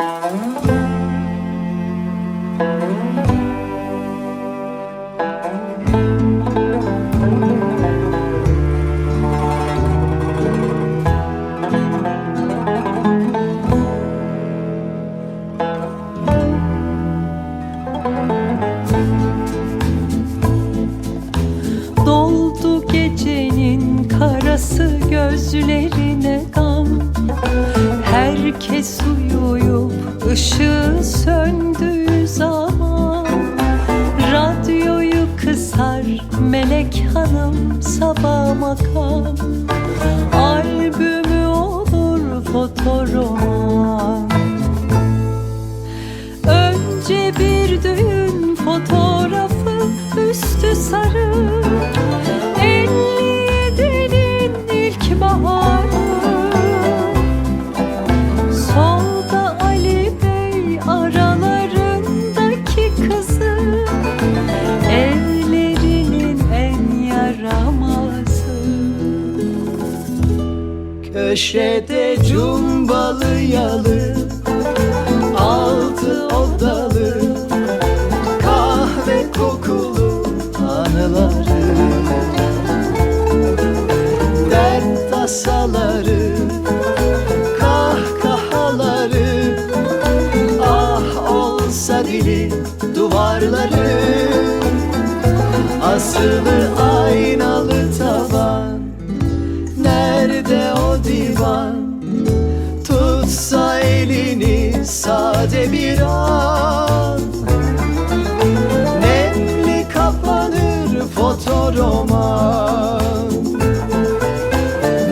Doldu gecenin karası gözlerine gam. Herkes uyuyup ışığı söndüğü zaman. Radyoyu kısar melek hanım sabah makam Albümü olur fotoroman Önce bir düğün fotoğrafı üstü sarı Köşede cumbalı yalı Altı odalı Kahve kokulu anıları. Dert tasaları Kahkahaları Ah olsa dili duvarları. Asılı Tutsa elini sade bir an Nemli kapanır fotoroman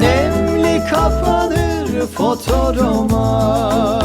Nemli kapanır fotoroman